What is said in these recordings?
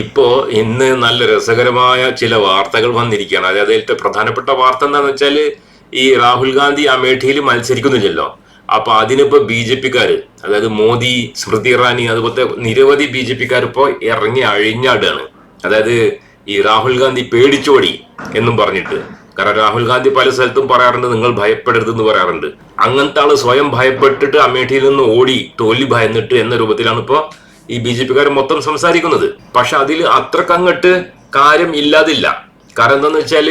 ഇപ്പോ ഇന്ന് നല്ല രസകരമായ ചില വാർത്തകൾ വന്നിരിക്കുകയാണ്. അതായത് ഏറ്റവും പ്രധാനപ്പെട്ട വാർത്ത എന്താന്ന് വെച്ചാൽ ഈ രാഹുൽ ഗാന്ധി അമേഠിയിൽ മത്സരിക്കുന്നില്ലല്ലോ. അപ്പൊ അതിനിപ്പോ ബി ജെ പിക്കാര് അതായത് മോദി സ്മൃതി ഇറാനി അതുപോലത്തെ നിരവധി ബി ജെ പിക്കാർ ഇപ്പോ ഇറങ്ങി അഴിഞ്ഞാടുകയാണ് അതായത് ഈ രാഹുൽ ഗാന്ധി പേടിച്ചോടി എന്നും പറഞ്ഞിട്ട്. കാരണം രാഹുൽ ഗാന്ധി പല സ്ഥലത്തും പറയാറുണ്ട് നിങ്ങൾ ഭയപ്പെടരുത് എന്ന് പറയാറുണ്ട്. അങ്ങനത്തെ ആൾ സ്വയം ഭയപ്പെട്ടിട്ട് അമേഠിയിൽ നിന്ന് ഓടി തോൽവി ഭയന്നിട്ട് എന്ന രൂപത്തിലാണ് ഇപ്പോ ഈ ബി ജെ പിക്കാർ മൊത്തം സംസാരിക്കുന്നത്. പക്ഷെ അതിൽ അത്രക്കങ്ങട്ട് കാര്യം ഇല്ലാതില്ല. കാരണം എന്താന്ന് വെച്ചാൽ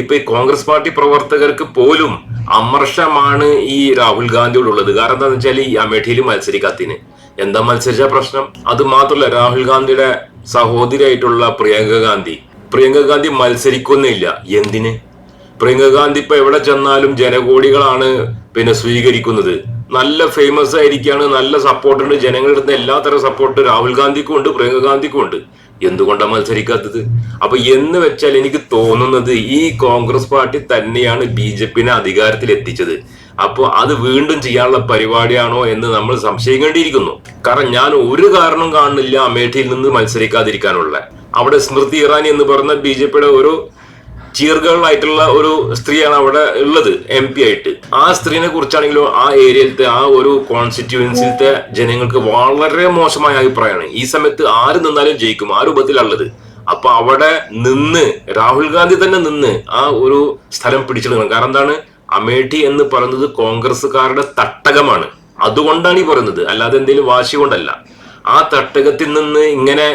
ഇപ്പൊ ഈ കോൺഗ്രസ് പാർട്ടി പ്രവർത്തകർക്ക് പോലും അമർഷമാണ് ഈ രാഹുൽ ഗാന്ധിയോട് ഉള്ളത് കാരണം എന്താന്ന് വെച്ചാൽ ഈ അമേഠിയിൽ മത്സരിക്കാത്തിന് എന്താ മത്സരിച്ച പ്രശ്നം? അത് മാത്രമല്ല രാഹുൽ ഗാന്ധിയുടെ സഹോദരിയായിട്ടുള്ള പ്രിയങ്ക ഗാന്ധി. പ്രിയങ്ക ഗാന്ധി മത്സരിക്കുന്നില്ല എന്തിന്? പ്രിയങ്ക ഗാന്ധി ഇപ്പൊ എവിടെ ചെന്നാലും ജനകോടികളാണ് പിന്നെ സ്വീകരിക്കുന്നത്. നല്ല ഫേമസ് ആയിരിക്കുകയാണ് നല്ല സപ്പോർട്ടുണ്ട് ജനങ്ങളുടെ അടുത്ത് എല്ലാത്തരം സപ്പോർട്ട് രാഹുൽ ഗാന്ധിക്കും ഉണ്ട് പ്രിയങ്ക ഗാന്ധിക്കും ഉണ്ട്. എന്തുകൊണ്ടാണ് മത്സരിക്കാത്തത്? അപ്പൊ എന്ന് വെച്ചാൽ എനിക്ക് തോന്നുന്നത് ഈ കോൺഗ്രസ് പാർട്ടി തന്നെയാണ് ബി ജെ പിനെ അധികാരത്തിൽ എത്തിച്ചത്. അപ്പോൾ അത് വീണ്ടും ചെയ്യാനുള്ള പരിപാടിയാണോ എന്ന് നമ്മൾ സംശയിക്കേണ്ടിയിരിക്കുന്നു. കാരണം ഞാൻ ഒരു കാരണം കാണുന്നില്ല അമേഠിയിൽ നിന്ന് മത്സരിക്കാതിരിക്കാനുള്ള. അവിടെ സ്മൃതി ഇറാനി എന്ന് പറഞ്ഞ ബി ജെ പിയുടെ ഒരു ചീർഗേളായിട്ടുള്ള ഒരു സ്ത്രീയാണ് അവിടെ ഉള്ളത് എം പി ആയിട്ട്. ആ സ്ത്രീനെ കുറിച്ചാണെങ്കിലും ആ ഏരിയയിലത്തെ ആ ഒരു കോൺസ്റ്റിറ്റ്യുവൻസിലത്തെ ജനങ്ങൾക്ക് വളരെ മോശമായ അഭിപ്രായമാണ്. ഈ സമയത്ത് ആര് നിന്നാലും ജയിക്കും ആ രൂപത്തിലുള്ളത്. അപ്പൊ അവിടെ നിന്ന് രാഹുൽ ഗാന്ധി തന്നെ നിന്ന് ആ ഒരു സ്ഥലം പിടിച്ചെടുക്കണം കാരണം എന്താണ്? അമേഠി എന്ന് പറയുന്നത് കോൺഗ്രസ്സുകാരുടെ തട്ടകമാണ്. അതുകൊണ്ടാണ് ഈ പറയുന്നത്. അല്ലാതെ എന്തെങ്കിലും വാശി കൊണ്ടല്ല. ആ തട്ടകത്തിൽ നിന്ന് ഇങ്ങനെ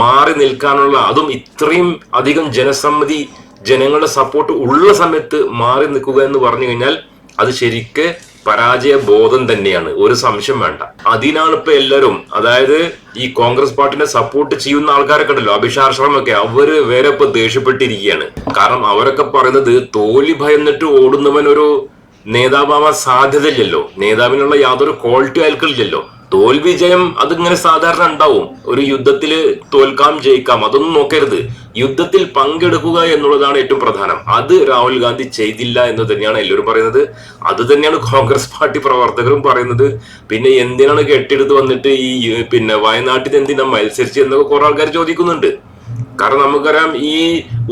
മാറി നിൽക്കാനുള്ള അതും ഇത്രയും അധികം ജനസമ്മതി ജനങ്ങളുടെ സപ്പോർട്ട് ഉള്ള സമയത്ത് മാറി നിൽക്കുക എന്ന് പറഞ്ഞു കഴിഞ്ഞാൽ അത് ശരിക്ക് പരാജയ ബോധം തന്നെയാണ്. ഒരു സംശയം വേണ്ട. അതിനാണ് ഇപ്പൊ എല്ലാവരും അതായത് ഈ കോൺഗ്രസ് പാർട്ടിനെ സപ്പോർട്ട് ചെയ്യുന്ന ആൾക്കാരൊക്കെ ഉണ്ടല്ലോ അഭിഷാർശ്രമൊക്കെ അവർ വേറെ ഇപ്പൊ ദേഷ്യപ്പെട്ടിരിക്കുകയാണ്. കാരണം അവരൊക്കെ പറയുന്നത് തോൽവി ഭയന്നിട്ട് ഓടുന്നവൻ ഒരു നേതാവാവാൻ സാധ്യതയില്ലല്ലോ. നേതാവിനുള്ള യാതൊരു ക്വാളിറ്റി അയാൾക്കില്ലല്ലോ തോൽവി ജയം അതിങ്ങനെ സാധാരണ ഉണ്ടാവും. ഒരു യുദ്ധത്തിൽ തോൽക്കാം ജയിക്കാം അതൊന്നും നോക്കരുത്. യുദ്ധത്തിൽ പങ്കെടുക്കുക എന്നുള്ളതാണ് ഏറ്റവും പ്രധാനം. അത് രാഹുൽ ഗാന്ധി ചെയ്തില്ല എന്ന് തന്നെയാണ് എല്ലാവരും പറയുന്നത്. അത് തന്നെയാണ് കോൺഗ്രസ് പാർട്ടി പ്രവർത്തകരും പറയുന്നത്. പിന്നെ എന്തിനാണ് കെട്ടിയെടുത്ത് വന്നിട്ട് ഈ പിന്നെ വയനാട്ടിൽ എന്തിനാ മത്സരിച്ച് എന്നൊക്കെ കുറെ ആൾക്കാർ ചോദിക്കുന്നുണ്ട്. കാരണം നമുക്കറിയാം ഈ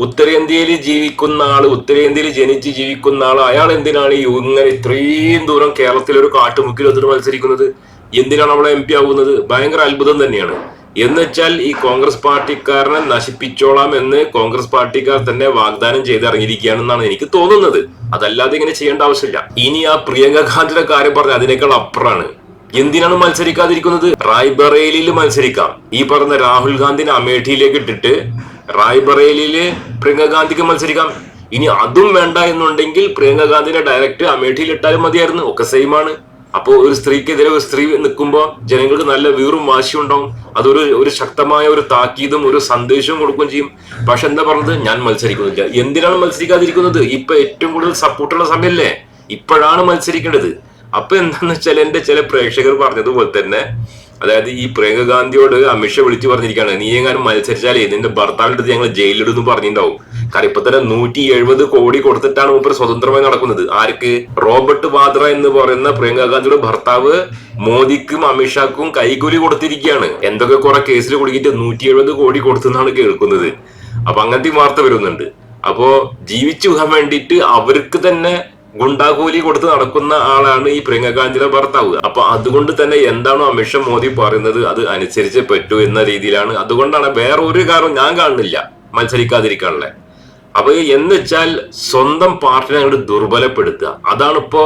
ഉത്തരേന്ത്യയിൽ ജീവിക്കുന്ന ആൾ ഉത്തരേന്ത്യയിൽ ജനിച്ച് ജീവിക്കുന്ന ആൾ അയാൾ എന്തിനാണ് ഈ ഇങ്ങനെ ഇത്രയും ദൂരം കേരളത്തിലെ ഒരു കാട്ടുമുക്കിൽ വന്നിട്ട് മത്സരിക്കുന്നത്? എന്തിനാണ് അവിടെ എം പി ആകുന്നത് ഭയങ്കര അത്ഭുതം തന്നെയാണ്. എന്ന് വെച്ചാൽ ഈ കോൺഗ്രസ് പാർട്ടിക്കാരനെ നശിപ്പിച്ചോളാം എന്ന് കോൺഗ്രസ് പാർട്ടിക്കാർ തന്നെ വാഗ്ദാനം ചെയ്ത് ഇറങ്ങിയിരിക്കുകയാണെന്നാണ് എനിക്ക് തോന്നുന്നത്. അതല്ലാതെ ഇങ്ങനെ ചെയ്യേണ്ട ആവശ്യമില്ല. ഇനി ആ പ്രിയങ്ക ഗാന്ധിയുടെ കാര്യം പറഞ്ഞ അതിനേക്കാൾ അപ്പുറമാണ്. എന്തിനാണ് മത്സരിക്കാതിരിക്കുന്നത്? റായ്ബറേലിയിൽ മത്സരിക്കാം. ഈ പറഞ്ഞ രാഹുൽ ഗാന്ധിനെ അമേഠിയിലേക്ക് ഇട്ടിട്ട് റായ്ബറേലിയിൽ പ്രിയങ്ക ഗാന്ധിക്ക് മത്സരിക്കാം. ഇനി അതും വേണ്ട എന്നുണ്ടെങ്കിൽ പ്രിയങ്ക ഗാന്ധിനെ ഡയറക്റ്റ് അമേഠിയിൽ ഇട്ടാലും മതിയായിരുന്നു. ഒക്കെ സെയിം ആണ്. അപ്പോൾ ഒരു സ്ത്രീക്കെതിരെ ഒരു സ്ത്രീ നിൽക്കുമ്പോൾ ജനങ്ങൾക്ക് നല്ല വീറും വാശിയും ഉണ്ടാവും. അതൊരു ഒരു ശക്തമായ ഒരു താക്കീതും ഒരു സന്ദേശവും കൊടുക്കുകയും ചെയ്യും. പക്ഷെ എന്താ പറഞ്ഞത്? ഞാൻ മത്സരിക്കുന്നില്ല. എന്തിനാണ് മത്സരിക്കാതിരിക്കുന്നത്? ഇപ്പൊ ഏറ്റവും കൂടുതൽ സപ്പോർട്ടുള്ള സമയമല്ലേ ഇപ്പോഴാണ് മത്സരിക്കേണ്ടത്. അപ്പൊ എന്താന്ന് വെച്ചാൽ എന്റെ ചില പ്രേക്ഷകർ പറഞ്ഞതുപോലെ തന്നെ അതായത് ഈ പ്രിയങ്ക ഗാന്ധിയോട് അമിത്ഷാ വിളിച്ചു പറഞ്ഞിരിക്കുകയാണ് നീ എങ്ങാനും മത്സരിച്ചാലേ നിന്റെ ഭർത്താവിന്റെ അടുത്ത് ഞങ്ങൾ ജയിലിടുന്നു പറഞ്ഞിട്ടുണ്ടാവും കാരണം ഇപ്പൊ തന്നെ നൂറ്റി എഴുപത് കോടി കൊടുത്തിട്ടാണ് മൂപ്പർ സ്വതന്ത്രമായി നടക്കുന്നത്. ആർക്ക്? റോബർട്ട് വാദ്ര എന്ന് പറയുന്ന പ്രിയങ്ക ഗാന്ധിയുടെ ഭർത്താവ് മോദിക്കും അമിത്ഷാക്കും കൈക്കൂലി കൊടുത്തിരിക്കുകയാണ്. എന്തൊക്കെ കുറെ കേസിൽ കുടുങ്ങിട്ട് നൂറ്റി എഴുപത് കോടി കൊടുത്തെന്നാണ് കേൾക്കുന്നത്. അപ്പൊ അങ്ങനത്തെ വാർത്ത വരുന്നുണ്ട്. അപ്പോ ജീവിച്ചു പോകാൻ വേണ്ടിയിട്ട് അവർക്ക് തന്നെ ഗുണ്ടാകൂലി കൊടുത്ത് നടക്കുന്ന ആളാണ് ഈ പ്രിയങ്ക ഗാന്ധിയുടെ ഭർത്താവ്. അപ്പൊ അതുകൊണ്ട് തന്നെ എന്താണോ അമിത്ഷാ മോദി പറയുന്നത് അത് അനുസരിച്ച് പറ്റൂ എന്ന രീതിയിലാണ്. അതുകൊണ്ടാണ് വേറെ ഒരു കാരണം ഞാൻ കാണുന്നില്ല മത്സരിക്കാതിരിക്കാനുള്ള. അപ്പൊ എന്ന് വെച്ചാൽ സ്വന്തം പാർട്ടിനെ അങ്ങോട്ട് ദുർബലപ്പെടുത്തുക. അതാണ് ഇപ്പോ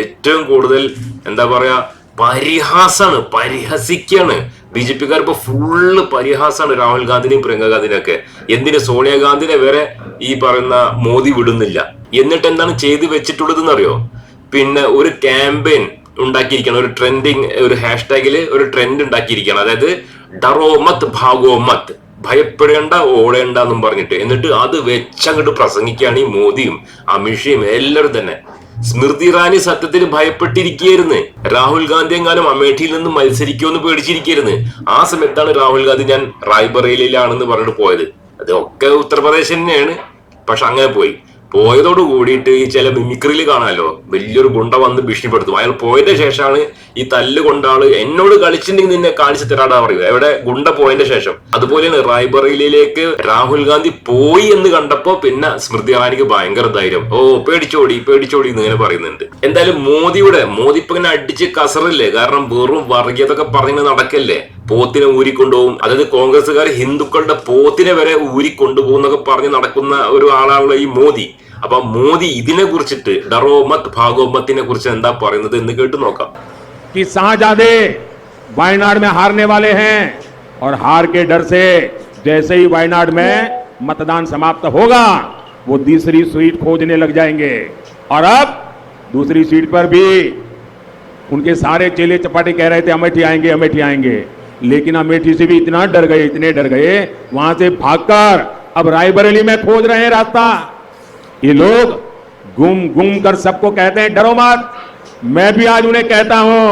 ഏറ്റവും കൂടുതൽ എന്താ പറയാ പരിഹാസാണ് പരിഹസിക്കാണ് ബി ജെ പിക്കാർ ഇപ്പൊ ഫുള്ള് പരിഹാസമാണ് രാഹുൽ ഗാന്ധിനെയും പ്രിയങ്ക ഗാന്ധിനെയും ഒക്കെ എന്തിന് സോണിയാഗാന്ധിനെ വരെ ഈ പറയുന്ന മോദി വിടുന്നില്ല? എന്നിട്ട് എന്താണ് ചെയ്ത് വെച്ചിട്ടുള്ളത് എന്നറിയോ പിന്നെ ഒരു ക്യാമ്പയിൻ ഉണ്ടാക്കിയിരിക്കണം ഒരു ട്രെൻഡിങ് ഒരു ഹാഷ്ടാഗിൽ ഒരു ട്രെൻഡ് ഉണ്ടാക്കിയിരിക്കണം. അതായത് ഡറോ മത് ഭാഗോ മത് ഭയപ്പെടേണ്ട ഓടേണ്ട എന്നും പറഞ്ഞിട്ട്. എന്നിട്ട് അത് വെച്ചങ്ങോട്ട് പ്രസംഗിക്കുകയാണ് ഈ മോദിയും അമിത്ഷയും എല്ലാവരും തന്നെ. സ്മൃതി ഇറാനി സത്യത്തിന് ഭയപ്പെട്ടിരിക്കുകയായിരുന്നു. രാഹുൽ ഗാന്ധി എങ്ങാനും അമേഠിയിൽ നിന്ന് മത്സരിക്കുമെന്ന് പേടിച്ചിരിക്കുകയായിരുന്നു. ആ സമയത്താണ് രാഹുൽ ഗാന്ധി ഞാൻ റായ്ബറേലിയിലാണെന്ന് പറഞ്ഞിട്ട് പോയത്. അതൊക്കെ ഉത്തർപ്രദേശ് തന്നെയാണ്. പക്ഷെ അങ്ങനെ പോയി. പോയതോട് കൂടിയിട്ട് ഈ ചില മിമിക്രിയിൽ കാണാമല്ലോ. വലിയൊരു ഗുണ്ട വന്ന് ഭീഷണിപ്പെടുത്തും. അയാൾ പോയതിന് ശേഷമാണ് ഈ തല്ല് കൊണ്ടാൾ എന്നോട് കളിച്ചിട്ടുണ്ടെങ്കിൽ നിന്നെ കാണിച്ചു തരാടാ പറയുക. എവിടെ? ഗുണ്ട പോയതിന്റെ ശേഷം. അതുപോലെയാണ് റായ്ബറയിലേക്ക് രാഹുൽ ഗാന്ധി പോയി എന്ന് കണ്ടപ്പോ പിന്നെ സ്മൃതി ഇറാനിക്ക് ഭയങ്കര ധൈര്യം. ഓ പേടിച്ചോടി പേടിച്ചോടി എന്ന് ഇങ്ങനെ പറയുന്നുണ്ട്. എന്തായാലും മോദിയുടെ മോദി ഇപ്പൊ ഇങ്ങനെ അടിച്ച് കസറില്ലേ? കാരണം വെറും വർഗീയതൊക്കെ പറഞ്ഞ് നടക്കല്ലേ? പോത്തിനെ ഊരിക്കൊണ്ടുപോകും അതായത് കോൺഗ്രസ്സുകാർ ഹിന്ദുക്കളുടെ പോത്തിനെ വരെ ഊരിക്കൊണ്ടുപോകുന്നൊക്കെ പറഞ്ഞ് നടക്കുന്ന ഒരു ആളാണല്ലോ ഈ മോദി അപ്പൊ മോദി ഇതിനെ കുറിച്ചിട്ട് ഡറോമത്ത് ഭാഗോമത്തിനെ കുറിച്ച് എന്താ പറയുന്നത് എന്ന് കേട്ട് നോക്കാം कि शाहजादे वायनाड में हारने वाले हैं और हार के डर से जैसे ही वायनाड में मतदान समाप्त होगा वो तीसरी सीट खोजने लग जाएंगे और अब दूसरी सीट पर भी उनके सारे चेले चपाटे कह रहे थे अमेठी आएंगे अमेठी आएंगे लेकिन अमेठी से भी इतना डर गए इतने डर गए वहां से भागकर अब रायबरेली में खोज रहे हैं रास्ता ये लोग गुम गुम कर सबको कहते हैं डरो मत मैं भी आज उन्हें कहता हूं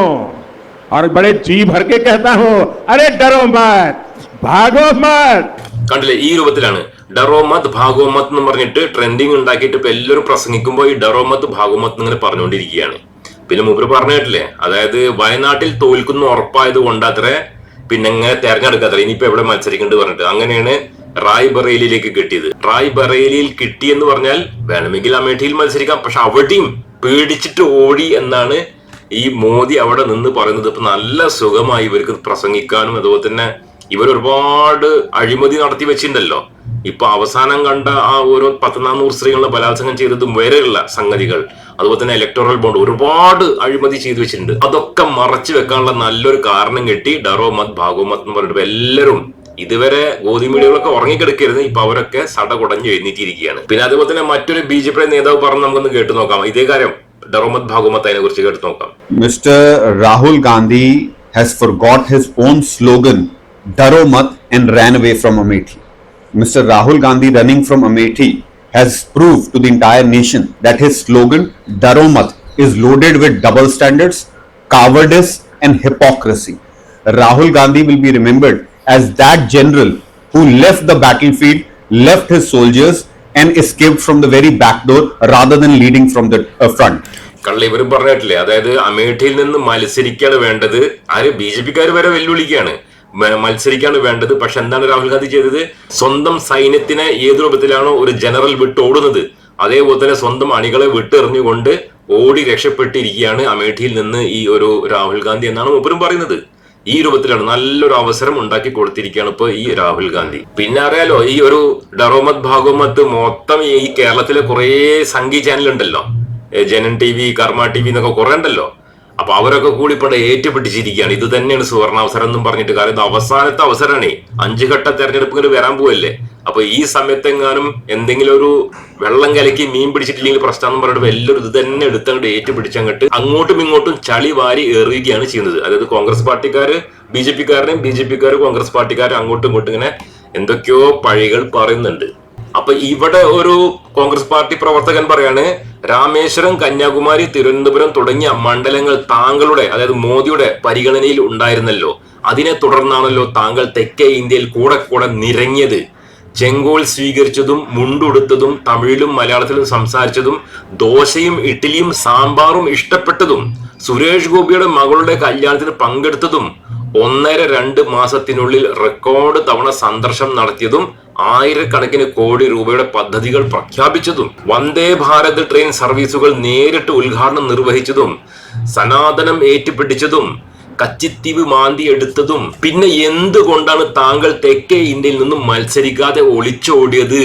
और बड़े जी भर के कहता हूं अरे डरो मत भागो मत കണ്ടില്ലേ ഈ രൂപത്തിലാണ് ഡറോമത്ത് ഭാഗോമത്ത് എന്ന് പറഞ്ഞിട്ട് ട്രെൻഡിങ് ഉണ്ടാക്കിയിട്ട് ഇപ്പൊ എല്ലാവരും പ്രസംഗിക്കുമ്പോൾ ഈ ഡറോമത്ത് ഭാഗോമത്ത് ഇങ്ങനെ പറഞ്ഞുകൊണ്ടിരിക്കുകയാണ് പിന്നെ മൂപ്പര് പറഞ്ഞു കേട്ടില്ലേ അതായത് വയനാട്ടിൽ തോൽക്കുന്ന ഉറപ്പായത് കൊണ്ടത്രേ പിന്നെ എങ്ങനെ തെരഞ്ഞെടുക്കാത്ത ഇനിയിപ്പോ എവിടെ മത്സരിക്കേണ്ടത് പറഞ്ഞിട്ട്. അങ്ങനെയാണ് റായ് ബറേലിയിലേക്ക് കിട്ടിയത്. റായ് ബറേലിയിൽ കിട്ടിയെന്ന് പറഞ്ഞാൽ വേണമെങ്കിൽ അമേഠിയിൽ മത്സരിക്കാം. പക്ഷെ അവിടെയും പേടിച്ചിട്ട് ഓടി എന്നാണ് ഈ മോദി അവിടെ നിന്ന് പറയുന്നത്. ഇപ്പൊ നല്ല സുഖമായി ഇവർക്ക് പ്രസംഗിക്കാനും അതുപോലെ തന്നെ ഇവർ ഒരുപാട് അഴിമതി നടത്തി വെച്ചിട്ടുണ്ടല്ലോ. ഇപ്പൊ അവസാനം കണ്ട ആ ഓരോ പത്ത് നാനൂറ് സ്ത്രീകളെ ബലാത്സംഗം ചെയ്തതും വരെയുള്ള സംഗതികൾ. അതുപോലെ തന്നെ ഇലക്ടോറൽ ബോണ്ട് ഒരുപാട് അഴിമതി ചെയ്തു വെച്ചിട്ടുണ്ട്. അതൊക്കെ മറച്ചു വെക്കാനുള്ള നല്ലൊരു കാരണം കിട്ടി ഡറോ മത് ഭാഗോമത് എന്ന് പറഞ്ഞിട്ട് എല്ലാവരും ഇതുവരെ ഗോതി മീഡിയകളൊക്കെ ഉറങ്ങിക്കിടക്കരുത്. ഇപ്പൊ അവരൊക്കെ സട കുടഞ്ഞു എഴുന്നേറ്റിരിക്കുകയാണ്. പിന്നെ അതുപോലെ തന്നെ മറ്റൊരു ബി ജെ പി നേതാവ് പറഞ്ഞ് നമുക്കൊന്ന് കേട്ടു നോക്കാം. ഇതേ കാര്യം ഡറോമത് ഭാഗോമത്ത് അതിനെ കുറിച്ച് കേട്ടു നോക്കാം. Mister Rahul Gandhi has forgot his own slogan ഡറോമത് and ran away from Amethi. Mr. Rahul Gandhi running from Amethi has proved to the entire nation that his slogan, Daro Mat, is loaded with double standards, cowardice, and hypocrisy. Rahul Gandhi will be remembered as that general who left the battlefield, left his soldiers, and escaped from the very back door rather than leading from the uh, front. കള്ള ഇവരും പറഞ്ഞിട്ടില്ലേ അതായത് അമേഠിയിൽ നിന്ന് മത്സരിക്കാണ് വേണ്ടത് ആര് B J പിക്കാർ വരെ വെല്ലുവിളിക്കുകയാണ് മത്സരിക്കാണ് വേണ്ടത്. പക്ഷെ എന്താണ് രാഹുൽ ഗാന്ധി ചെയ്തത്? സ്വന്തം സൈന്യത്തിനെ ഏത് രൂപത്തിലാണോ ഒരു ജനറൽ വിട്ട് ഓടുന്നത്. അതേപോലെ തന്നെ സ്വന്തം അണികളെ വിട്ടെറിഞ്ഞുകൊണ്ട് ഓടി രക്ഷപ്പെട്ടിരിക്കുകയാണ് അമേഠിയിൽ നിന്ന് ഈ ഒരു രാഹുൽ ഗാന്ധി എന്നാണ് മൂപ്പരും പറയുന്നത്. ഈ രൂപത്തിലാണ് നല്ലൊരു അവസരം ഉണ്ടാക്കി കൊടുത്തിരിക്കുകയാണ് ഇപ്പൊ ഈ രാഹുൽ ഗാന്ധി. പിന്നെ അറിയാലോ ഈ ഒരു ഡറോമത് ഭാഗോമത്ത് മൊത്തം ഈ കേരളത്തിലെ കുറേ സംഗീ ചാനൽ ഉണ്ടല്ലോ. Janam T V Karma T V എന്നൊക്കെ കുറെ ഉണ്ടല്ലോ. അപ്പൊ അവരൊക്കെ കൂടി ഇപ്പോൾ ഏറ്റുപിടിച്ചിരിക്കുകയാണ്. ഇത് തന്നെയാണ് സുവർണാവസരം എന്നും പറഞ്ഞിട്ട് കാരണം ഇത് അവസാനത്തെ അവസരമാണേ. അഞ്ചു ഘട്ട തെരഞ്ഞെടുപ്പ് വരാൻ പോവല്ലേ? അപ്പൊ ഈ സമയത്തെങ്ങാനും എന്തെങ്കിലും ഒരു വെള്ളം കലക്കി മീൻ പിടിച്ചിട്ടില്ലെങ്കിൽ പ്രശ്നം പറഞ്ഞിട്ട് വലിയൊരു ഇത് തന്നെ എടുത്തങ്ങോട്ട് ഏറ്റുപിടിച്ചങ്ങോട്ട് അങ്ങോട്ടും ഇങ്ങോട്ടും ചളി വാരി എറിയുകയാണ് ചെയ്യുന്നത്. അതായത് കോൺഗ്രസ് പാർട്ടിക്കാര് ബി ജെ പിക്കാരനെയും ബി ജെ പിക്കാർ കോൺഗ്രസ് പാർട്ടിക്കാരും അങ്ങോട്ടും ഇങ്ങോട്ടും ഇങ്ങനെ എന്തൊക്കെയോ പഴികൾ പറയുന്നുണ്ട്. അപ്പൊ ഇവിടെ ഒരു കോൺഗ്രസ് പാർട്ടി പ്രവർത്തകൻ പറയാണ് രാമേശ്വരം കന്യാകുമാരി തിരുവനന്തപുരം തുടങ്ങിയ മണ്ഡലങ്ങൾ താങ്കളുടെ അതായത് മോദിയുടെ പരിഗണനയിൽ ഉണ്ടായിരുന്നല്ലോ. അതിനെ തുടർന്നാണല്ലോ താങ്കൾ തെക്കേ ഇന്ത്യയിൽ കൂടെ കൂടെ നിരങ്ങിയത്. ചെങ്കോൾ സ്വീകരിച്ചതും മുണ്ടുടുത്തതും തമിഴിലും മലയാളത്തിലും സംസാരിച്ചതും ദോശയും ഇഡ്ഡലിയും സാമ്പാറും ഇഷ്ടപ്പെട്ടതും സുരേഷ് ഗോപിയുടെ മകളുടെ കല്യാണത്തിന് പങ്കെടുത്തതും ഒന്നര രണ്ട് മാസത്തിനുള്ളിൽ റെക്കോർഡ് തവണ സന്ദർശനം നടത്തിയതും ആയിരക്കണക്കിന് കോടി രൂപയുടെ പദ്ധതികൾ പ്രഖ്യാപിച്ചതും വന്ദേ ഭാരത് ട്രെയിൻ സർവീസുകൾ നേരിട്ട് ഉദ്ഘാടനം നിർവഹിച്ചതും സനാതനം ഏറ്റുപിടിച്ചതും കച്ചിത്തീവ് മാന്തി എടുത്തതും പിന്നെ എന്തുകൊണ്ടാണ് താങ്കൾ തെക്കേ ഇന്ത്യയിൽ നിന്നും മത്സരിക്കാതെ ഒളിച്ചോടിയത്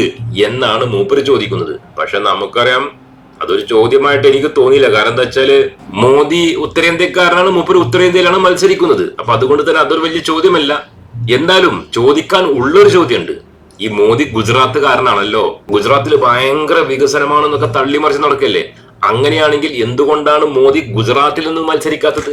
എന്നാണ് മൂപ്പര് ചോദിക്കുന്നത്. പക്ഷെ നമുക്കറിയാം അതൊരു ചോദ്യമായിട്ട് എനിക്ക് തോന്നിയില്ല. കാരണം എന്താ വെച്ചാൽ മോദി ഉത്തരേന്ത്യക്കാരനാണ് മൂപ്പര് ഉത്തരേന്ത്യയിലാണ് മത്സരിക്കുന്നത്. അപ്പൊ അതുകൊണ്ട് തന്നെ അതൊരു വലിയ ചോദ്യമല്ല. എന്നാലും ചോദിക്കാൻ ഉള്ളൊരു ചോദ്യമുണ്ട്. ഈ മോദി ഗുജറാത്തുകാരനാണല്ലോ. ഗുജറാത്തിൽ ഭയങ്കര വികസനമാണെന്നൊക്കെ തള്ളിമറിച്ച് നടക്കല്ലേ? അങ്ങനെയാണെങ്കിൽ എന്തുകൊണ്ടാണ് മോദി ഗുജറാത്തിൽ നിന്ന് മത്സരിക്കാത്തത്?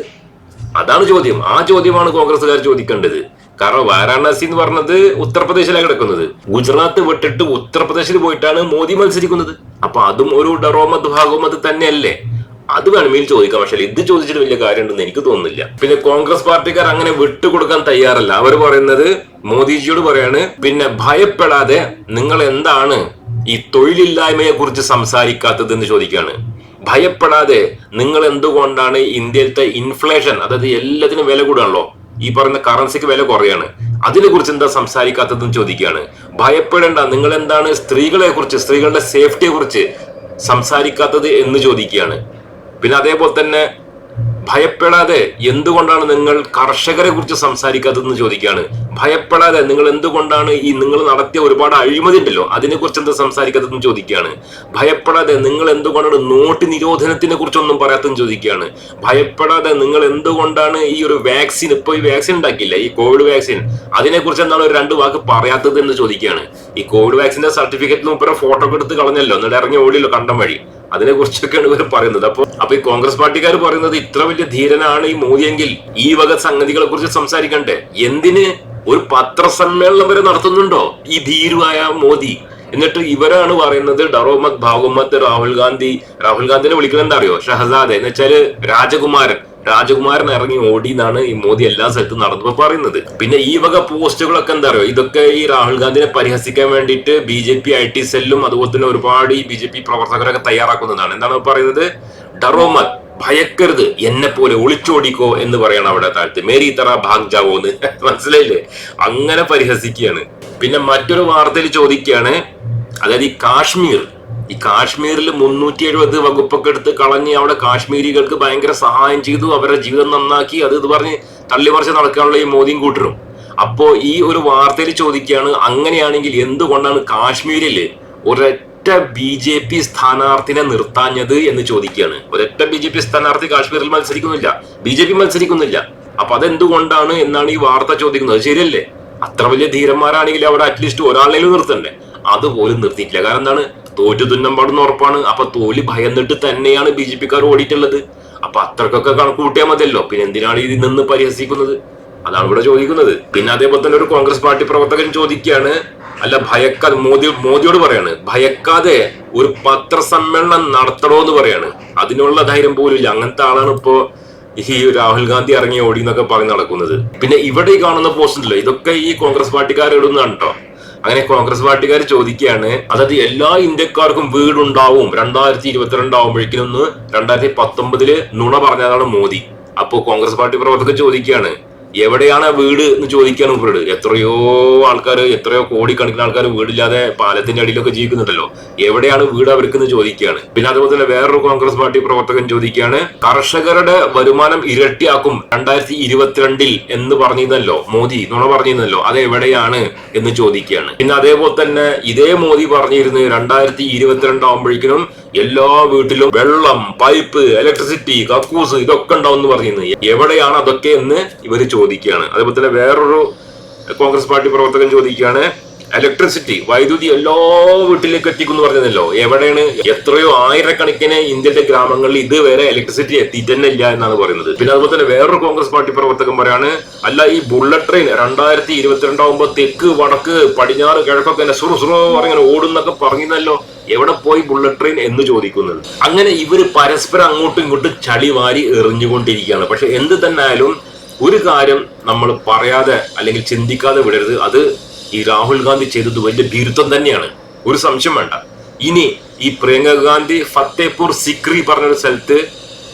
അതാണ് ചോദ്യം. ആ ചോദ്യമാണ് കോൺഗ്രസ്സുകാർ ചോദിക്കേണ്ടത്. കാരണം വാരാണസി എന്ന് പറഞ്ഞത് ഉത്തർപ്രദേശിലാണ് കിടക്കുന്നത്. ഗുജറാത്ത് വിട്ടിട്ട് ഉത്തർപ്രദേശിൽ പോയിട്ടാണ് മോദി മത്സരിക്കുന്നത്. അപ്പൊ അതും ഒരു ഡറോമത് ഭാഗോമത് തന്നെയല്ലേ? അത് വേണമെങ്കിൽ ചോദിക്കാം. പക്ഷേ ഇത് ചോദിച്ചിട്ട് വലിയ കാര്യമുണ്ടെന്ന് എനിക്ക് തോന്നുന്നില്ല. പിന്നെ കോൺഗ്രസ് പാർട്ടിക്കാർ അങ്ങനെ വിട്ടുകൊടുക്കാൻ തയ്യാറല്ല. അവർ പറയുന്നത് മോദിജിയോട് പറയാണ് പിന്നെ ഭയപ്പെടാതെ നിങ്ങൾ എന്താണ് ഈ തൊഴിലില്ലായ്മയെ കുറിച്ച് സംസാരിക്കാത്തത് എന്ന് ചോദിക്കുകയാണ്. ഭയപ്പെടാതെ നിങ്ങൾ എന്തുകൊണ്ടാണ് ഇന്ത്യയിലത്തെ ഇൻഫ്ലേഷൻ അതായത് എല്ലാത്തിനും വില കൂടുകയാണല്ലോ ഈ പറയുന്ന കറൻസിക്ക് വില കുറയാണ് അതിനെ കുറിച്ച് എന്താ സംസാരിക്കാത്തതെന്ന് ചോദിക്കുകയാണ്. ഭയപ്പെടേണ്ട നിങ്ങൾ എന്താണ് സ്ത്രീകളെ കുറിച്ച് സ്ത്രീകളുടെ സേഫ്റ്റിയെ കുറിച്ച് സംസാരിക്കാത്തത് എന്ന് ചോദിക്കുകയാണ്. പിന്നെ അതേപോലെ തന്നെ ഭയപ്പെടാതെ എന്തുകൊണ്ടാണ് നിങ്ങൾ കർഷകരെ കുറിച്ച് സംസാരിക്കാത്തതെന്ന് ചോദിക്കുകയാണ്. ഭയപ്പെടാതെ നിങ്ങൾ എന്തുകൊണ്ടാണ് ഈ നിങ്ങൾ നടത്തിയ ഒരുപാട് അഴിമതി ഉണ്ടല്ലോ അതിനെക്കുറിച്ച് എന്താ സംസാരിക്കാത്തതെന്ന് ചോദിക്കുകയാണ്. ഭയപ്പെടാതെ നിങ്ങൾ എന്തുകൊണ്ടാണ് നോട്ട് നിരോധനത്തിനെ കുറിച്ചൊന്നും പറയാത്തതെന്ന് ചോദിക്കുകയാണ്. ഭയപ്പെടാതെ നിങ്ങൾ എന്തുകൊണ്ടാണ് ഈ ഒരു വാക്സിൻ ഇപ്പൊ ഈ വാക്സിൻ ഉണ്ടാക്കിയില്ല ഈ കോവിഡ് വാക്സിൻ അതിനെക്കുറിച്ച് എന്താണ് ഒരു രണ്ട് വാക്ക് പറയാത്തത് എന്ന് ചോദിക്കുകയാണ്. ഈ കോവിഡ് വാക്സിന്റെ സർട്ടിഫിക്കറ്റിന് മുപ്പര ഫോട്ടോ എടുത്ത് കളഞ്ഞല്ലോ എന്നിട്ട് ഇറങ്ങി ഓടിയല്ലോ കണ്ടം വഴി. അതിനെ കുറിച്ചൊക്കെയാണ് ഇവർ പറയുന്നത്. അപ്പൊ അപ്പൊ ഈ കോൺഗ്രസ് പാർട്ടിക്കാർ പറയുന്നത് ഇത്ര വലിയ ധീരനാണ് ഈ മോദിയെങ്കിൽ ഈ വക സംഗതികളെ കുറിച്ച് സംസാരിക്കണ്ടേ? എന്തിന് ഒരു പത്രസമ്മേളനം വരെ നടത്തുന്നുണ്ടോ ഈ ധീരുവായ മോദി? എന്നിട്ട് ഇവരാണ് പറയുന്നത് ഡറോമത് ഭാഗമത് രാഹുൽ ഗാന്ധി രാഹുൽ ഗാന്ധിനെ വിളിക്കുന്നത് എന്താ ഷഹസാദ്. എന്ന് വെച്ചാൽ രാജകുമാരൻ. രാജകുമാരൻ ഇറങ്ങി ഓടി എന്നാണ് ഈ മോദി എല്ലാ സ്ഥലത്തും നടന്നപ്പോ പറയുന്നത്. പിന്നെ ഈ വക പോസ്റ്റുകളൊക്കെ എന്താ പറയുക ഇതൊക്കെ ഈ രാഹുൽ ഗാന്ധിനെ പരിഹസിക്കാൻ വേണ്ടിയിട്ട് B J P I T സെല്ലും അതുപോലെ തന്നെ ഒരുപാട് ഈ ബി ജെ പി പ്രവർത്തകരൊക്കെ തയ്യാറാക്കുന്നതാണ്. എന്താണ് പറയുന്നത്? ഡറോമൽ ഭയക്കരുത് എന്നെ പോലെ ഒളിച്ചോടിക്കോ എന്ന് പറയണം അവിടെ താഴ്ത്ത് മേരി തറ ഭാഗ് ജാവോ എന്ന്. മനസ്സിലായില്ലേ? അങ്ങനെ പരിഹസിക്കുകയാണ്. പിന്നെ മറ്റൊരു വാർത്തയിൽ ചോദിക്കുകയാണ്. അതായത് ഈ കാശ്മീർ ഈ കാശ്മീരിൽ മുന്നൂറ്റി എഴുപത് വകുപ്പൊക്കെ എടുത്ത് കളഞ്ഞ് അവിടെ കാശ്മീരികൾക്ക് ഭയങ്കര സഹായം ചെയ്തു അവരുടെ ജീവിതം നന്നാക്കി അത് ഇത് പറഞ്ഞ് തള്ളിമറിച്ച് നടക്കാനുള്ള ഈ മോദിയും കൂട്ടരും. അപ്പോ ഈ ഒരു വാർത്തയിൽ ചോദിക്കുകയാണ് അങ്ങനെയാണെങ്കിൽ എന്തുകൊണ്ടാണ് കാശ്മീരിൽ ഒരൊറ്റ ബി ജെ പി സ്ഥാനാർത്ഥിനെ നിർത്താഞ്ഞത് എന്ന് ചോദിക്കുകയാണ്. ഒരൊറ്റ ബി ജെ പി സ്ഥാനാർത്ഥി കാശ്മീരിൽ മത്സരിക്കുന്നില്ല ബി ജെ പി മത്സരിക്കുന്നില്ല. അപ്പൊ അതെന്തുകൊണ്ടാണ് എന്നാണ് ഈ വാർത്ത ചോദിക്കുന്നത്? ശരിയല്ലേ? അത്ര വലിയ ധീരന്മാരാണെങ്കിൽ അവിടെ അറ്റ്ലീസ്റ്റ് ഒരാളെങ്കിലും നിർത്തണ്ടേ? അതുപോലും നിർത്തിയിട്ടില്ല. കാരണം എന്താണ്? തോറ്റു തുന്നം പാടുന്ന ഉറപ്പാണ്. അപ്പൊ തോൽവി ഭയന്നിട്ട് തന്നെയാണ് ബി ജെ പിക്കാർ ഓടിയിട്ടുള്ളത്. അപ്പൊ അത്രക്കൊക്കെ കണക്ക് കൂട്ടിയാൽ മതിയല്ലോ. പിന്നെ എന്തിനാണ് ഇത് നിന്ന് പരിഹസിക്കുന്നത്? അതാണ് ഇവിടെ ചോദിക്കുന്നത്. പിന്നെ അതേപോലെ തന്നെ ഒരു കോൺഗ്രസ് പാർട്ടി പ്രവർത്തകൻ ചോദിക്കുകയാണ്. അല്ല ഭയക്കാതെ മോദി മോദിയോട് പറയാണ്. ഭയക്കാതെ ഒരു പത്രസമ്മേളനം നടത്തണോ എന്ന് പറയാണ്. അതിനുള്ള ധൈര്യം പോലും ഇല്ല. അങ്ങനത്തെ ആളാണ് ഇപ്പോ ഈ രാഹുൽ ഗാന്ധി ഇറങ്ങി ഓടി എന്നൊക്കെ പറഞ്ഞ് നടക്കുന്നത്. പിന്നെ ഇവിടെ ഈ കാണുന്ന പോസ്റ്റ് ഉണ്ടല്ലോ ഇതൊക്കെ ഈ കോൺഗ്രസ് പാർട്ടിക്കാരെ ഇടുന്നതാണ് കേട്ടോ അങ്ങനെ കോൺഗ്രസ് പാർട്ടിക്കാർ ചോദിക്കുകയാണ് അതായത് എല്ലാ ഇന്ത്യക്കാർക്കും വീടുണ്ടാവും രണ്ടായിരത്തി ഇരുപത്തിരണ്ട് ആവുമ്പോഴേക്കും രണ്ടായിരത്തി പത്തൊമ്പതിൽ നുണ പറഞ്ഞതാണ് മോദി. അപ്പോ കോൺഗ്രസ് പാർട്ടി പ്രവർത്തകർ ചോദിക്കുകയാണ് എവിടെയാണ് വീട് എന്ന് ചോദിക്കാണ് ഇവരോട്. എത്രയോ ആൾക്കാർ എത്രയോ കോടിക്കണക്കിന് ആൾക്കാർ വീടില്ലാതെ പാലത്തിന്റെ അടിയിലൊക്കെ ജീവിക്കുന്നുണ്ടല്ലോ. എവിടെയാണ് വീട് അവർക്ക് എന്ന് ചോദിക്കുകയാണ്. പിന്നെ അതുപോലെ തന്നെ വേറൊരു കോൺഗ്രസ് പാർട്ടി പ്രവർത്തകൻ ചോദിക്കുകയാണ് കർഷകരുടെ വരുമാനം ഇരട്ടിയാക്കും രണ്ടായിരത്തി ഇരുപത്തിരണ്ടിൽ എന്ന് പറഞ്ഞിരുന്നല്ലോ മോദി നുണ പറഞ്ഞിരുന്നല്ലോ അത് എവിടെയാണ് എന്ന് ചോദിക്കുകയാണ്. പിന്നെ അതേപോലെ തന്നെ ഇതേ മോദി പറഞ്ഞിരുന്നു രണ്ടായിരത്തി ഇരുപത്തിരണ്ട് ആവുമ്പോഴേക്കും എല്ലാ വീട്ടിലും വെള്ളം പൈപ്പ് ഇലക്ട്രിസിറ്റി കക്കൂസ് ഇതൊക്കെ ഉണ്ടാവും എന്ന് പറഞ്ഞിരുന്നു എവിടെയാണ് അതൊക്കെ എന്ന് ഇവർ ചോദിക്കുകയാണ്. അതേപോലെ തന്നെ വേറൊരു കോൺഗ്രസ് പാർട്ടി പ്രവർത്തകൻ ചോദിക്കുകയാണ് ഇലക്ട്രിസിറ്റി വൈദ്യുതി എല്ലാ വീട്ടിലേക്ക് എത്തിക്കുന്നു പറഞ്ഞതല്ലോ. എവിടെയാണ്? എത്രയോ ആയിരക്കണക്കിന് ഇന്ത്യയുടെ ഗ്രാമങ്ങളിൽ ഇതുവരെ ഇലക്ട്രിസിറ്റി എത്തിയിട്ട് തന്നെ ഇല്ല എന്നാണ് പറയുന്നത്. പിന്നെ അതുപോലെ തന്നെ വേറൊരു കോൺഗ്രസ് പാർട്ടി പ്രവർത്തകൻ പറയാണ് അല്ല ഈ ബുള്ളറ്റ് ട്രെയിൻ രണ്ടായിരത്തി ഇരുപത്തിരണ്ടാവുമ്പോ തെക്ക് വടക്ക് പടിഞ്ഞാറ് കിഴക്കൊക്കെ തന്നെ സുറു സുറോ പറഞ്ഞങ്ങനെ ഓടുന്നൊക്കെ പറഞ്ഞല്ലോ എവിടെ പോയി ബുള്ളറ്റ് ട്രെയിൻ എന്ന് ചോദിക്കുന്നത്? അങ്ങനെ ഇവർ പരസ്പരം അങ്ങോട്ടും ഇങ്ങോട്ടും ചളി വാരി എറിഞ്ഞുകൊണ്ടിരിക്കുകയാണ്. പക്ഷെ എന്ത് തന്നെ ആയാലും ഒരു കാര്യം നമ്മൾ പറയാതെ അല്ലെങ്കിൽ ചിന്തിക്കാതെ വിടരുത്. അത് ഈ രാഹുൽ ഗാന്ധി ചെയ്തത് വലിയ ഭീരുത്വം തന്നെയാണ്. ഒരു സംശയം വേണ്ട. ഇനി ഈ പ്രിയങ്ക ഗാന്ധി ഫത്തേപൂർ സിക്രി പറഞ്ഞൊരു സ്ഥലത്ത്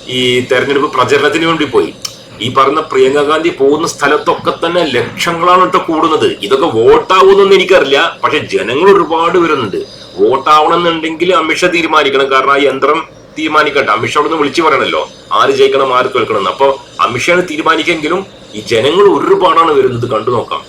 ഈ തെരഞ്ഞെടുപ്പ് പ്രചരണത്തിന് വേണ്ടി പോയി. ഈ പറഞ്ഞ പ്രിയങ്ക ഗാന്ധി പോകുന്ന സ്ഥലത്തൊക്കെ തന്നെ ലക്ഷങ്ങളാണ് കേട്ടോ കൂടുന്നത്. ഇതൊക്കെ വോട്ടാവുന്നൊന്നും എനിക്കറിയില്ല. പക്ഷെ ജനങ്ങൾ ഒരുപാട് വരുന്നുണ്ട്. വോട്ടാവണമെന്നുണ്ടെങ്കിൽ അമിഷ തീരുമാനിക്കണം. കാരണം ആ യന്ത്രം തീരുമാനിക്കട്ടെ. അമിഷ അവിടെ നിന്ന് വിളിച്ചു പറയണല്ലോ. ആര് ജയിക്കണം ആര് എന്ന്. അപ്പൊ അമിത്ഷാണ് തീരുമാനിക്കെങ്കിലും ഈ ജനങ്ങൾ ഒരുപാടാണ് വരുന്നത് കണ്ടു നോക്കാം.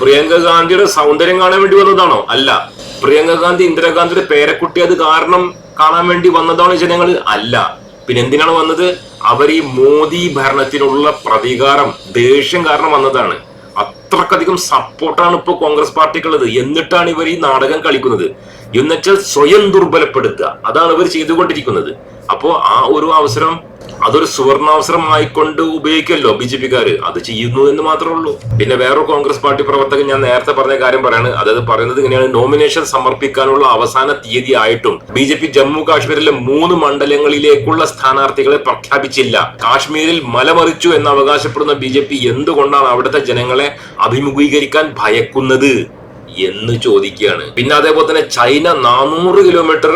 പ്രിയങ്ക ഗാന്ധിയുടെ സൗന്ദര്യം കാണാൻ വേണ്ടി വന്നതാണോ? അല്ല. പ്രിയങ്ക ഗാന്ധി ഇന്ദിരാഗാന്ധിയുടെ പേരക്കുട്ടി അത് കാരണം കാണാൻ വേണ്ടി വന്നതാണ് ജനങ്ങൾ അല്ല. പിന്നെ എന്തിനാണ് വന്നത്? അവർ ഈ മോദി ഭരണത്തിനുള്ള പ്രതികാരം ദേഷ്യം കാരണം വന്നതാണ്. അത്രക്കധികം സപ്പോർട്ടാണ് ഇപ്പോൾ കോൺഗ്രസ് പാർട്ടിക്കുള്ളത്. എന്നിട്ടാണ് ഇവർ ഈ നാടകം കളിക്കുന്നത്. എന്നുവെച്ചാൽ സ്വയം ദുർബലപ്പെടുത്തുക. അതാണ് ഇവർ ചെയ്തുകൊണ്ടിരിക്കുന്നത്. അപ്പോൾ ആ ഒരു അവസരം അതൊരു സുവർണാവസരമായിക്കൊണ്ട് ഉപയോഗിക്കല്ലോ ബി ജെ പിക്കാര്. അത് ചെയ്യുന്നു എന്ന് മാത്രമേ ഉള്ളൂ. പിന്നെ വേറെ കോൺഗ്രസ് പാർട്ടി പ്രവർത്തകൻ ഞാൻ നേരത്തെ പറഞ്ഞ കാര്യം പറയാണ്. അതായത് പറയുന്നത് ഇങ്ങനെയാണ്. നോമിനേഷൻ സമർപ്പിക്കാനുള്ള അവസാന തീയതി ആയിട്ടും ബി ജെ പി ജമ്മു കാശ്മീരിലെ മൂന്ന് മണ്ഡലങ്ങളിലേക്കുള്ള സ്ഥാനാർത്ഥികളെ പ്രഖ്യാപിച്ചില്ല. കാശ്മീരിൽ മലമറിച്ചു എന്ന് അവകാശപ്പെടുന്ന ബി ജെ പി എന്തുകൊണ്ടാണ് അവിടുത്തെ ജനങ്ങളെ അഭിമുഖീകരിക്കാൻ ഭയക്കുന്നത് എന്ന് ചോദിക്കുകയാണ്. പിന്നെ അതേപോലെ തന്നെ ചൈന നാനൂറ് കിലോമീറ്റർ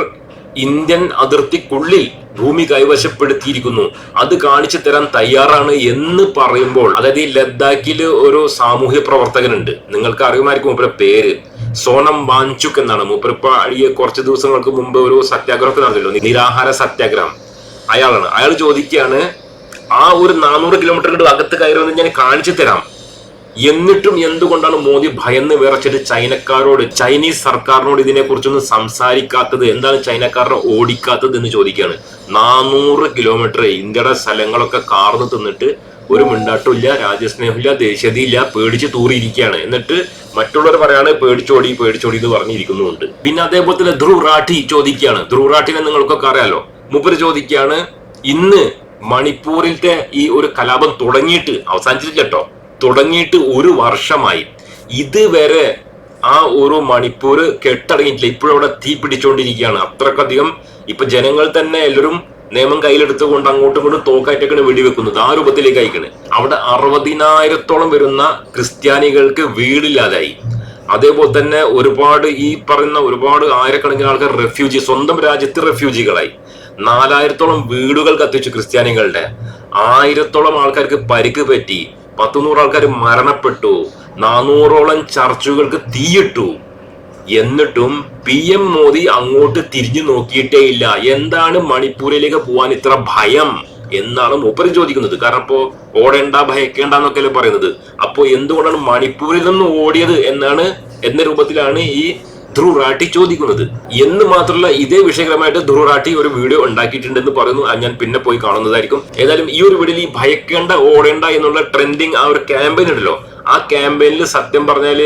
ഇന്ത്യൻ അതിർത്തിക്കുള്ളിൽ ഭൂമി കൈവശപ്പെടുത്തിയിരിക്കുന്നു. അത് കാണിച്ചു തരാൻ തയ്യാറാണ് എന്ന് പറയുമ്പോൾ അതായത് ഈ ലഡാക്കിൽ ഒരു സാമൂഹ്യ പ്രവർത്തകനുണ്ട്. നിങ്ങൾക്ക് അറിയുമായിരിക്കും മൂപ്പര പേര്. സോണം വാഞ്ചുക് എന്നാണ്. മൂപ്പരിപ്പ ഈ കുറച്ച് ദിവസങ്ങൾക്ക് മുമ്പ് ഒരു സത്യാഗ്രഹത്തിൽ നടന്നല്ലോ നിരാഹാര സത്യാഗ്രഹം. അയാളാണ്. അയാൾ ചോദിക്കുകയാണ് ആ ഒരു നാനൂറ് കിലോമീറ്റർ അകത്ത് കയറി വന്ന് ഞാൻ കാണിച്ചു തരാം. എന്നിട്ടും എന്തുകൊണ്ടാണ് മോദി ഭയന്ന് വിറച്ചിട്ട് ചൈനക്കാരോട് ചൈനീസ് സർക്കാരിനോട് ഇതിനെ കുറിച്ചൊന്നും സംസാരിക്കാത്തത്? എന്താണ് ചൈനക്കാരനെ ഓടിക്കാത്തത് എന്ന് ചോദിക്കുകയാണ്. നാനൂറ് കിലോമീറ്റർ ഇന്ത്യയുടെ സ്ഥലങ്ങളൊക്കെ കാർന്ന് തിന്നിട്ട് ഒരു മിണ്ടാട്ടുമില്ല രാജ്യസ്നേഹമില്ല ദേശീയതയില്ല പേടിച്ച് തൂറിയിരിക്കുകയാണ്. എന്നിട്ട് മറ്റുള്ളവർ പറയാണ് പേടിച്ചോടി പേടിച്ചോടി എന്ന് പറഞ്ഞിരിക്കുന്നുണ്ട് പിന്നെ അതേപോലെ തന്നെ ധ്രുവ് റാഠി ചോദിക്കുകയാണ്. ധ്രുവ് റാഠിനെ നിങ്ങൾക്കൊക്കെ അറിയാലോ? മുപ്പര് ചോദിക്കുകയാണ് ഇന്ന് മണിപ്പൂരിലത്തെ ഈ ഒരു കലാപം തുടങ്ങിയിട്ട് അവസാനിച്ചിട്ടില്ല കേട്ടോ തുടങ്ങിയിട്ട് ഒരു വർഷമായി. ഇതുവരെ ആ ഒരു മണിപ്പൂർ കെട്ടടങ്ങിയിട്ടില്ല. ഇപ്പോഴും അവിടെ തീ പിടിച്ചുകൊണ്ടിരിക്കുകയാണ് അത്രക്കധികം ഇപ്പൊ ജനങ്ങൾ തന്നെ എല്ലാവരും നിയമം കയ്യിലെടുത്തുകൊണ്ട് അങ്ങോട്ടും ഇങ്ങോട്ടും തോക്കായിട്ടൊക്കെയാണ് വെടിവെക്കുന്നത്. ആ രൂപത്തിലേക്ക് അയക്കണ്. അവിടെ അറുപതിനായിരത്തോളം വരുന്ന ക്രിസ്ത്യാനികൾക്ക് വീടില്ലാതായി. അതേപോലെ തന്നെ ഒരുപാട് ഈ പറയുന്ന ഒരുപാട് ആയിരക്കണക്കിന് ആൾക്കാർ റെഫ്യൂജി സ്വന്തം രാജ്യത്ത് റെഫ്യൂജികളായി നാലായിരത്തോളം വീടുകൾ കത്തിച്ചു ക്രിസ്ത്യാനികളുടെ. ആയിരത്തോളം ആൾക്കാർക്ക് പരിക്ക് പറ്റി. പത്തുനൂറ് ആൾക്കാർ മരണപ്പെട്ടു. നാനൂറോളം ചർച്ചുകൾക്ക് തീയിട്ടു. എന്നിട്ടും പി എം മോദി അങ്ങോട്ട് തിരിഞ്ഞു നോക്കിയിട്ടേ ഇല്ല എന്താണ് മണിപ്പൂരിലേക്ക് പോവാൻ ഇത്ര ഭയം എന്നാണ് മൂപ്പര് ചോദിക്കുന്നത്. കാരണം ഇപ്പോ ഓടേണ്ട ഭയക്കേണ്ട എന്നൊക്കെയല്ലേ പറയുന്നത്. അപ്പോ എന്തുകൊണ്ടാണ് മണിപ്പൂരിൽ നിന്ന് ഓടിയത് എന്നാണ് എന്ന രൂപത്തിലാണ് ഈ ധ്രുവ് റാട്ടി ചോദിക്കുന്നത്. എന്ന് മാത്രമല്ല ഇതേ വിഷയകരമായിട്ട് ധ്രുവ് റാട്ടി ഒരു വീഡിയോ ഉണ്ടാക്കിയിട്ടുണ്ടെന്ന് പറയുന്നു. ഞാൻ പിന്നെ പോയി കാണുന്നതായിരിക്കും. ഏതായാലും ഈ ഒരു വീഡിയോയിൽ ഈ ഭയക്കേണ്ട ഓടേണ്ട എന്നുള്ള ട്രെൻഡിങ് ആ ഒരു ക്യാമ്പയിൻ ഉണ്ടല്ലോ. ആ ക്യാമ്പയിനിൽ സത്യം പറഞ്ഞാൽ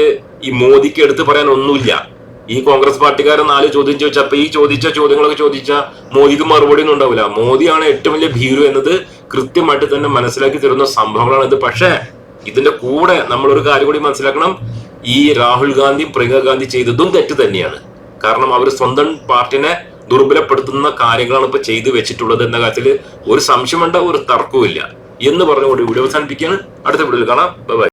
ഈ മോദിക്ക് എടുത്ത് പറയാൻ ഒന്നുമില്ല. ഈ കോൺഗ്രസ് പാർട്ടിക്കാരൻ നാല് ചോദ്യം ചോദിച്ചപ്പോ ഈ ചോദിച്ച ചോദ്യങ്ങളൊക്കെ ചോദിച്ച മോദിക്ക് മറുപടി ഒന്നും ഉണ്ടാവില്ല. മോദിയാണ് ഏറ്റവും വലിയ ഭീരു എന്നത് കൃത്യമായിട്ട് തന്നെ മനസ്സിലാക്കി തരുന്ന സംഭവങ്ങളാണ് ഇത്. പക്ഷേ ഇതിന്റെ കൂടെ നമ്മളൊരു കാര്യം കൂടി മനസ്സിലാക്കണം. ഈ രാഹുൽ ഗാന്ധി പ്രിയങ്ക ഗാന്ധി ചെയ്തതും തെറ്റ് തന്നെയാണ്. കാരണം അവർ സ്വന്തം പാർട്ടിനെ ദുർബലപ്പെടുത്തുന്ന കാര്യങ്ങളാണ് ഇപ്പൊ ചെയ്തു വെച്ചിട്ടുള്ളത് എന്ന കാര്യത്തിൽ ഒരു സംശയമുണ്ട ഒരു തർക്കവും ഇല്ല എന്ന് പറഞ്ഞുകൊണ്ട് വീഡിയോ അവസാനിപ്പിക്കുകയാണ്. അടുത്ത വീഡിയോയിൽ കാണാം. ബൈ